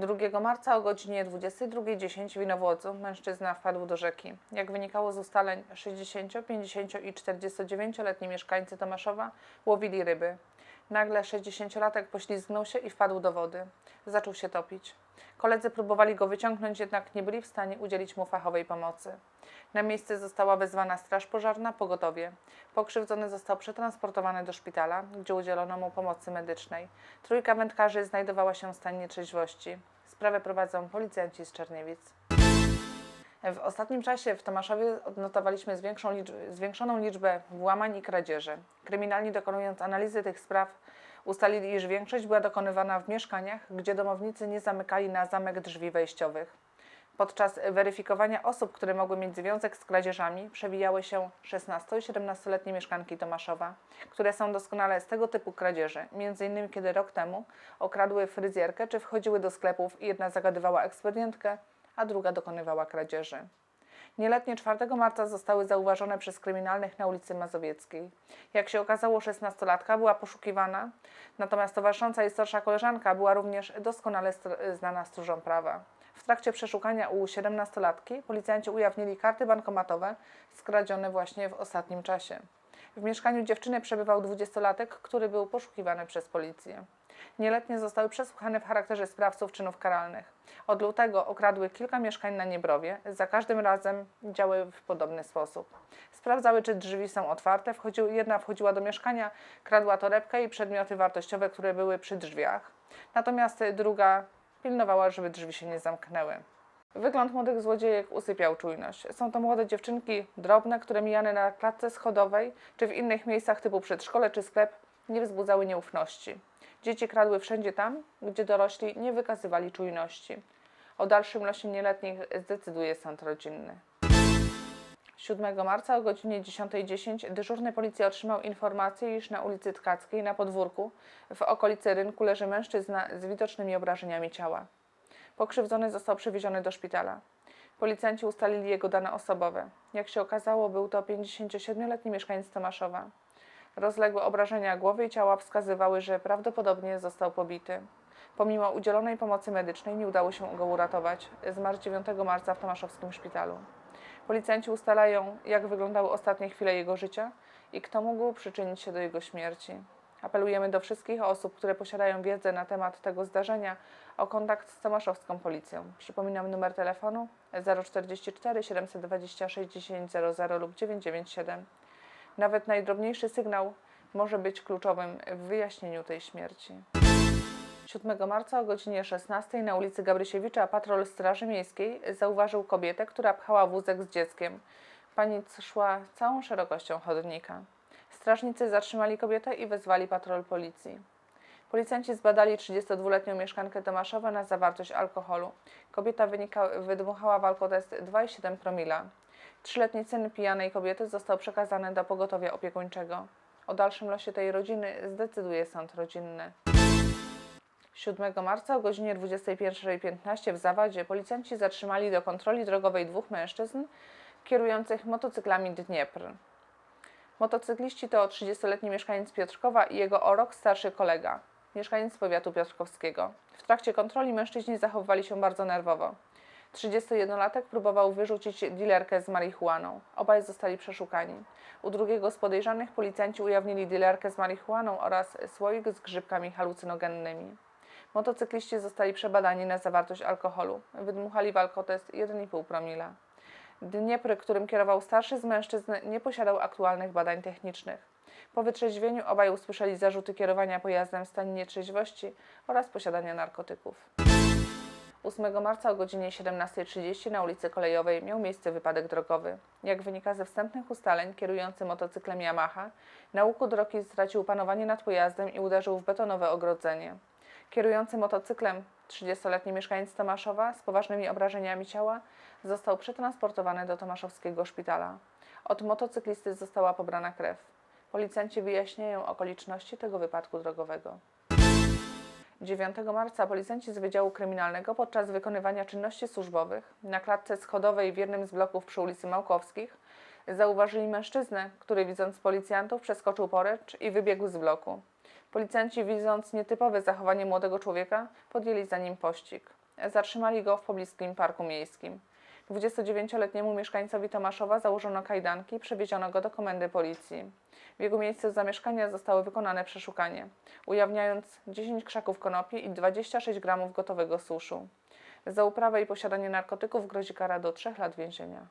2 marca o godzinie 22.10 w Inowłodzu mężczyzna wpadł do rzeki. Jak wynikało z ustaleń, 60, 50 i 49-letni mieszkańcy Tomaszowa łowili ryby. Nagle 60-latek poślizgnął się i wpadł do wody. Zaczął się topić. Koledzy próbowali go wyciągnąć, jednak nie byli w stanie udzielić mu fachowej pomocy. Na miejsce została wezwana straż pożarna, pogotowie. Pokrzywdzony został przetransportowany do szpitala, gdzie udzielono mu pomocy medycznej. Trójka wędkarzy znajdowała się w stanie nietrzeźwości. Sprawę prowadzą policjanci z Czerniewic. W ostatnim czasie w Tomaszowie odnotowaliśmy zwiększoną, liczb, zwiększoną liczbę włamań i kradzieży. Kryminalni dokonując analizy tych spraw ustalili, iż większość była dokonywana w mieszkaniach, gdzie domownicy nie zamykali na zamek drzwi wejściowych. Podczas weryfikowania osób, które mogły mieć związek z kradzieżami, przewijały się 16 i 17-letnie mieszkanki Tomaszowa, które są doskonale z tego typu kradzieży, m.in. kiedy rok temu okradły fryzjerkę czy wchodziły do sklepów i jedna zagadywała ekspedientkę, a druga dokonywała kradzieży. Nieletnie 4 marca zostały zauważone przez kryminalnych na ulicy Mazowieckiej. Jak się okazało, 16-latka była poszukiwana, natomiast towarzysząca jej starsza koleżanka była również doskonale znana stróżom prawa. W trakcie przeszukania u 17-latki policjanci ujawnili karty bankomatowe skradzione właśnie w ostatnim czasie. W mieszkaniu dziewczyny przebywał 20-latek, który był poszukiwany przez policję. Nieletnie zostały przesłuchane w charakterze sprawców czynów karalnych. Od lutego okradły kilka mieszkań na Niebrowie, za każdym razem działały w podobny sposób. Sprawdzały, czy drzwi są otwarte, wchodziły, jedna wchodziła do mieszkania, kradła torebkę i przedmioty wartościowe, które były przy drzwiach. Natomiast druga pilnowała, żeby drzwi się nie zamknęły. Wygląd młodych złodziejek usypiał czujność. Są to młode dziewczynki drobne, które mijane na klatce schodowej czy w innych miejscach typu przedszkole czy sklep nie wzbudzały nieufności. Dzieci kradły wszędzie tam, gdzie dorośli nie wykazywali czujności. O dalszym losie nieletnich zdecyduje sąd rodzinny. 7 marca o godzinie 10.10 dyżurny policji otrzymał informację, iż na ulicy Tkackiej na podwórku w okolicy rynku leży mężczyzna z widocznymi obrażeniami ciała. Pokrzywdzony został przewieziony do szpitala. Policjanci ustalili jego dane osobowe. Jak się okazało, był to 57-letni mieszkaniec Tomaszowa. Rozległe obrażenia głowy i ciała wskazywały, że prawdopodobnie został pobity. Pomimo udzielonej pomocy medycznej nie udało się go uratować. Zmarł 9 marca w tomaszowskim szpitalu. Policjanci ustalają, jak wyglądały ostatnie chwile jego życia i kto mógł przyczynić się do jego śmierci. Apelujemy do wszystkich osób, które posiadają wiedzę na temat tego zdarzenia, o kontakt z tomaszowską policją. Przypominam numer telefonu 044 726 1000 lub 997. Nawet najdrobniejszy sygnał może być kluczowym w wyjaśnieniu tej śmierci. 7 marca o godzinie 16 na ulicy Gabrysiewicza patrol Straży Miejskiej zauważył kobietę, która pchała wózek z dzieckiem. Pani szła całą szerokością chodnika. Strażnicy zatrzymali kobietę i wezwali patrol policji. Policjanci zbadali 32-letnią mieszkankę Tomaszowa na zawartość alkoholu. Kobieta wynika, wydmuchała w alkotest 2,7 promila. Trzyletni syn pijanej kobiety został przekazany do pogotowia opiekuńczego. O dalszym losie tej rodziny zdecyduje sąd rodzinny. 7 marca o godzinie 21.15 w Zawadzie policjanci zatrzymali do kontroli drogowej dwóch mężczyzn kierujących motocyklami Dniepr. Motocykliści to 30-letni mieszkaniec Piotrkowa i jego o rok starszy kolega, mieszkaniec powiatu piotrkowskiego. W trakcie kontroli mężczyźni zachowywali się bardzo nerwowo. 31-latek próbował wyrzucić dilerkę z marihuaną. Obaj zostali przeszukani. U drugiego z podejrzanych policjanci ujawnili dilerkę z marihuaną oraz słoik z grzybkami halucynogennymi. Motocykliści zostali przebadani na zawartość alkoholu. Wydmuchali w alkotest 1,5 promila. Dniepr, którym kierował starszy z mężczyzn, nie posiadał aktualnych badań technicznych. Po wytrzeźwieniu obaj usłyszeli zarzuty kierowania pojazdem w stanie nietrzeźwości oraz posiadania narkotyków. 8 marca o godzinie 17.30 na ulicy Kolejowej miał miejsce wypadek drogowy. Jak wynika ze wstępnych ustaleń, kierujący motocyklem Yamaha na łuku drogi stracił panowanie nad pojazdem i uderzył w betonowe ogrodzenie. Kierujący motocyklem, 30-letni mieszkaniec Tomaszowa z poważnymi obrażeniami ciała, został przetransportowany do tomaszowskiego szpitala. Od motocyklisty została pobrana krew. Policjanci wyjaśniają okoliczności tego wypadku drogowego. 9 marca policjanci z Wydziału Kryminalnego podczas wykonywania czynności służbowych na klatce schodowej w jednym z bloków przy ulicy Małkowskich zauważyli mężczyznę, który widząc policjantów przeskoczył poręcz i wybiegł z bloku. Policjanci widząc nietypowe zachowanie młodego człowieka podjęli za nim pościg. Zatrzymali go w pobliskim parku miejskim. 29-letniemu mieszkańcowi Tomaszowa założono kajdanki i przewieziono go do komendy policji. W jego miejscu zamieszkania zostało wykonane przeszukanie, ujawniając 10 krzaków konopi i 26 gramów gotowego suszu. Za uprawę i posiadanie narkotyków grozi kara do 3 lat więzienia.